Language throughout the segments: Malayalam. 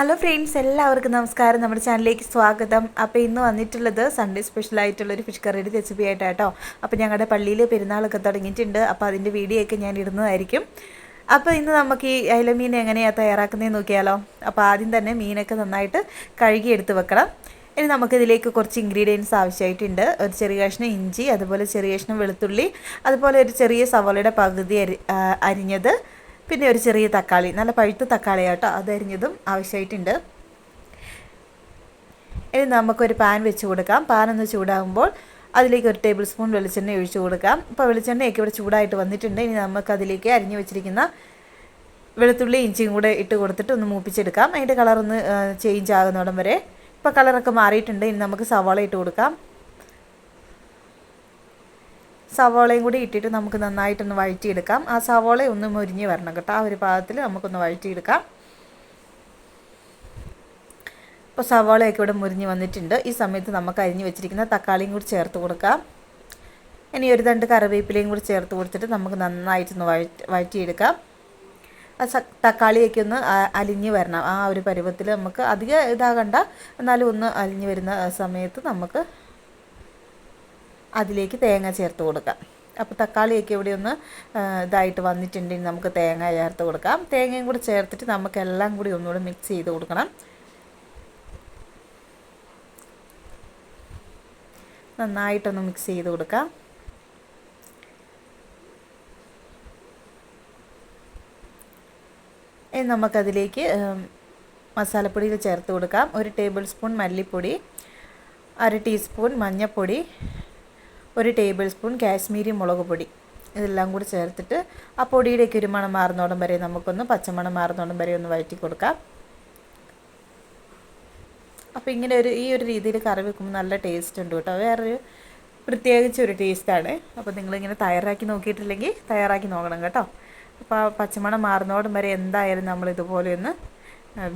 ഹലോ ഫ്രണ്ട്സ് എല്ലാവർക്കും നമസ്കാരം. നമ്മുടെ ചാനലിലേക്ക് സ്വാഗതം. അപ്പോൾ ഇന്ന് വന്നിട്ടുള്ളത് സൺഡേ സ്പെഷ്യൽ ആയിട്ടുള്ള ഒരു ഫിഷ് കറിയുടെ റെസിപ്പി ആയിട്ടാട്ടോ. അപ്പോൾ ഞങ്ങളുടെ പള്ളിയിൽ പെരുന്നാളൊക്കെ തുടങ്ങിയിട്ടുണ്ട്. അപ്പോൾ അതിന്റെ വീഡിയോ ഒക്കെ ഞാൻ ഇടുന്നതായിരിക്കും. അപ്പോൾ ഇന്ന് നമുക്ക് ഈ അയലമീൻ എങ്ങനെയാണ് തയ്യാറാക്കുന്നതെന്ന് നോക്കിയാലോ? അപ്പോൾ ആദ്യം തന്നെ മീനൊക്കെ നന്നായിട്ട് കഴുകി എടുത്ത് വെക്കണം. ഇനി നമുക്കിതിലേക്ക് കുറച്ച് ഇൻഗ്രീഡിയൻസ് ആവശ്യമായിട്ടുണ്ട്. ഒരു ചെറിയ കഷ്ണം ഇഞ്ചി അതുപോലെ ചെറിയ കഷ്ണം വെളുത്തുള്ളി അതുപോലെ ഒരു ചെറിയ സവോളയുടെ പകുതി അരി അരിഞ്ഞത് പിന്നെ ഒരു ചെറിയ തക്കാളി നല്ല പഴുത്ത തക്കാളി കേട്ടോ അതരിഞ്ഞതും ആവശ്യമായിട്ടുണ്ട്. ഇനി നമുക്കൊരു പാൻ വെച്ച് കൊടുക്കാം. പാൻ ഒന്ന് ചൂടാകുമ്പോൾ അതിലേക്ക് ഒരു ടേബിൾ സ്പൂൺ വെളിച്ചെണ്ണ ഒഴിച്ചു കൊടുക്കാം. ഇപ്പോൾ വെളിച്ചെണ്ണയൊക്കെ ഇവിടെ ചൂടായിട്ട് വന്നിട്ടുണ്ട്. ഇനി നമുക്ക് അതിലേക്ക് അരിഞ്ഞു വെച്ചിരിക്കുന്ന വെളുത്തുള്ളി ഇഞ്ചിയും കൂടെ ഇട്ട് കൊടുത്തിട്ട് ഒന്ന് മൂപ്പിച്ചെടുക്കാം. അതിന്റെ കളറൊന്ന് ചേഞ്ച് ആകുന്നോടം വരെ. ഇപ്പോൾ കളറൊക്കെ മാറിയിട്ടുണ്ട്. ഇനി നമുക്ക് സവാള ഇട്ട് കൊടുക്കാം. സവോളയും കൂടി ഇട്ടിട്ട് നമുക്ക് നന്നായിട്ടൊന്ന് വഴറ്റിയെടുക്കാം. ആ സവോള ഒന്ന് മുരിഞ്ഞ് വരണം കേട്ടോ. ആ ഒരു പാകത്തിൽ നമുക്കൊന്ന് വഴറ്റിയെടുക്കാം. ഇപ്പോൾ സവോളയൊക്കെ ഇവിടെ മുരിഞ്ഞ് വന്നിട്ടുണ്ട്. ഈ സമയത്ത് നമുക്ക് അരിഞ്ഞ് വെച്ചിരിക്കുന്ന തക്കാളിയും കൂടി ചേർത്ത് കൊടുക്കാം. ഇനി ഒരു രണ്ട് കറിവേപ്പിലയും കൂടി ചേർത്ത് കൊടുത്തിട്ട് നമുക്ക് നന്നായിട്ടൊന്ന് വഴറ്റി വഴറ്റിയെടുക്കാം. തക്കാളിയൊക്കെ ഒന്ന് അലിഞ്ഞ് വരണം. ആ ഒരു പരുവത്തിൽ നമുക്ക് അധികം ഇതാകണ്ട. എന്നാലും ഒന്ന് അലിഞ്ഞ് വരുന്ന സമയത്ത് നമുക്ക് അതിലേക്ക് തേങ്ങ ചേർത്ത് കൊടുക്കാം. അപ്പോൾ തക്കാളിയൊക്കെ ഇവിടെ ഒന്ന് ഇതായിട്ട് വന്നിട്ടുണ്ടെങ്കിൽ നമുക്ക് തേങ്ങ ചേർത്ത് കൊടുക്കാം. തേങ്ങയും കൂടി ചേർത്തിട്ട് നമുക്ക് എല്ലാം കൂടി ഒന്നുകൂടി മിക്സ് ചെയ്ത് കൊടുക്കണം. നന്നായിട്ടൊന്ന് മിക്സ് ചെയ്ത് കൊടുക്കാം. ഇനി നമുക്കതിലേക്ക് മസാലപ്പൊടിയിൽ ചേർത്ത് കൊടുക്കാം. ഒരു ടേബിൾ സ്പൂൺ മല്ലിപ്പൊടി അര ടീസ്പൂൺ മഞ്ഞൾപ്പൊടി ഒരു ടേബിൾ സ്പൂൺ കാശ്മീരി മുളക് പൊടി. ഇതെല്ലാം കൂടി ചേർത്തിട്ട് ആ പൊടിയുടെയൊക്കെ ഒരു മണം മാറുന്നോടം വരെ നമുക്കൊന്ന് പച്ചമണം മാറുന്നോടം വരെ ഒന്ന് വഴറ്റി കൊടുക്കാം. അപ്പോൾ ഇങ്ങനെ ഒരു ഈ ഒരു രീതിയിൽ കറി വെക്കുമ്പോൾ നല്ല ടേസ്റ്റ് ഉണ്ട് കേട്ടോ. വേറൊരു പ്രത്യേകിച്ച് ഒരു ടേസ്റ്റാണ് അപ്പോൾ നിങ്ങളിങ്ങനെ തയ്യാറാക്കി നോക്കിയിട്ടില്ലെങ്കിൽ തയ്യാറാക്കി നോക്കണം കേട്ടോ. അപ്പോൾ പച്ചമണം മാറുന്നോടം വരെ എന്തായാലും നമ്മൾ ഇതുപോലെ ഒന്ന്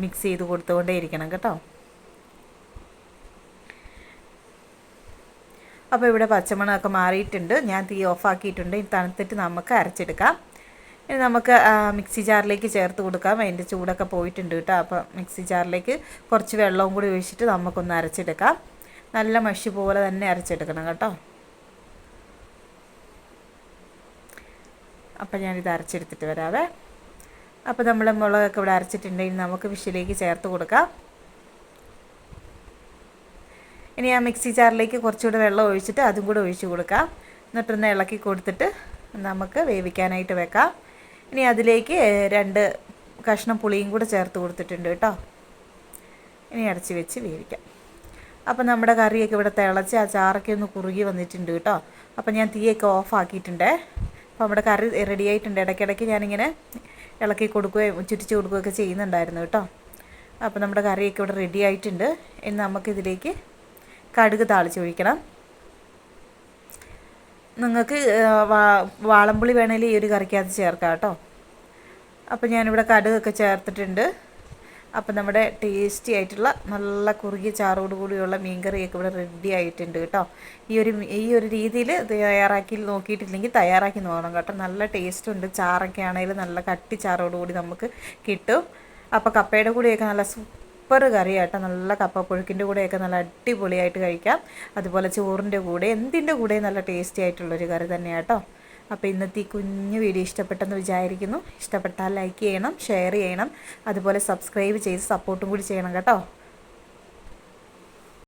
മിക്സ് ചെയ്ത് കൊടുത്തുകൊണ്ടേ ഇരിക്കണം കേട്ടോ. അപ്പോൾ ഇവിടെ പച്ചമണമൊക്കെ മാറിയിട്ടുണ്ട്. ഞാൻ തീ ഓഫാക്കിയിട്ടുണ്ട് ഇനി തണുത്തിട്ട് നമുക്ക് അരച്ചെടുക്കാം. ഇനി നമുക്ക് മിക്സി ജാറിലേക്ക് ചേർത്ത് കൊടുക്കാം. അതിന്റെ ചൂടൊക്കെ പോയിട്ടുണ്ട് കേട്ടോ. അപ്പോൾ മിക്സി ജാറിലേക്ക് കുറച്ച് വെള്ളവും കൂടി ഒഴിച്ചിട്ട് നമുക്കൊന്ന് അരച്ചെടുക്കാം. നല്ല മഷി പോലെ തന്നെ അരച്ചെടുക്കണം കേട്ടോ. അപ്പോൾ ഞാനിത് അരച്ചെടുത്തിട്ട് വരാവേ. അപ്പോൾ നമ്മൾ മുളകൊക്കെ ഇവിടെ അരച്ചിട്ടുണ്ടെങ്കിൽ നമുക്ക് വിഷിലേക്ക് ചേർത്ത് കൊടുക്കാം. ഇനി ആ മിക്സി ജാറിലേക്ക് കുറച്ചുകൂടെ വെള്ളം ഒഴിച്ചിട്ട് അതും കൂടെ ഒഴിച്ചു കൊടുക്കാം. എന്നിട്ടൊന്ന് ഇളക്കി കൊടുത്തിട്ട് നമുക്ക് വേവിക്കാനായിട്ട് വെക്കാം. ഇനി അതിലേക്ക് രണ്ട് കഷ്ണം പുളിയും കൂടെ ചേർത്ത് കൊടുത്തിട്ടുണ്ട് കേട്ടോ. ഇനി അടച്ച് വെച്ച് വേവിക്കാം. അപ്പോൾ നമ്മുടെ കറിയൊക്കെ ഇവിടെ തിളച്ച് ആ ചാറൊക്കെ ഒന്ന് കുറുകി വന്നിട്ടുണ്ട് കേട്ടോ. അപ്പോൾ ഞാൻ തീയൊക്കെ ഓഫ് ആക്കിയിട്ടുണ്ടേ. അപ്പോൾ നമ്മുടെ കറി റെഡി ആയിട്ടുണ്ട്. ഇടയ്ക്കിടയ്ക്ക് ഞാനിങ്ങനെ ഇളക്കി കൊടുക്കുകയും ചുറ്റിച്ച് കൊടുക്കുകയൊക്കെ ചെയ്യുന്നുണ്ടായിരുന്നു കേട്ടോ. അപ്പോൾ നമ്മുടെ കറിയൊക്കെ ഇവിടെ റെഡി ആയിട്ടുണ്ട്. ഇനി നമുക്കിതിലേക്ക് കടുക് താളിച്ചൊഴിക്കണം. നിങ്ങൾക്ക് വാളംപുളി വേണമെങ്കിൽ ഈ ഒരു കറിക്കകത്ത് ചേർക്കാം കേട്ടോ. അപ്പോൾ ഞാനിവിടെ കടുകൊക്കെ ചേർത്തിട്ടുണ്ട്. അപ്പോൾ നമ്മുടെ ടേസ്റ്റി ആയിട്ടുള്ള നല്ല കുറുകിയ ചാറോട് കൂടിയുള്ള മീൻകറിയൊക്കെ ഇവിടെ റെഡി ആയിട്ടുണ്ട് കേട്ടോ. ഈ ഒരു ഈ ഒരു രീതിയിൽ തയ്യാറാക്കി നോക്കിയിട്ടില്ലെങ്കിൽ തയ്യാറാക്കി നോക്കണം കേട്ടോ. നല്ല ടേസ്റ്റ് ഉണ്ട്. ചാറൊക്കെ ആണെങ്കിലും നല്ല കട്ടി ചാറോട് കൂടി നമുക്ക് കിട്ടും. അപ്പോൾ കപ്പയുടെ കൂടിയൊക്കെ നല്ല സൂപ്പർ കറി കേട്ടോ നല്ല കപ്പപ്പുഴുക്കിന്റെ കൂടെയൊക്കെ നല്ല അടിപൊളിയായിട്ട് കഴിക്കാം. അതുപോലെ ചോറിന്റെ കൂടെ എന്തിന്റെ കൂടെ നല്ല ടേസ്റ്റി ആയിട്ടുള്ളൊരു കറി തന്നെയാട്ടോ. അപ്പോൾ ഇന്നത്തെ ഈ കുഞ്ഞു വീഡിയോ ഇഷ്ടപ്പെട്ടെന്ന് വിചാരിക്കുന്നു. ഇഷ്ടപ്പെട്ടാൽ ലൈക്ക് ചെയ്യണം ഷെയർ ചെയ്യണം. അതുപോലെ സബ്സ്ക്രൈബ് ചെയ്ത് സപ്പോർട്ടും കൂടി ചെയ്യണം കേട്ടോ.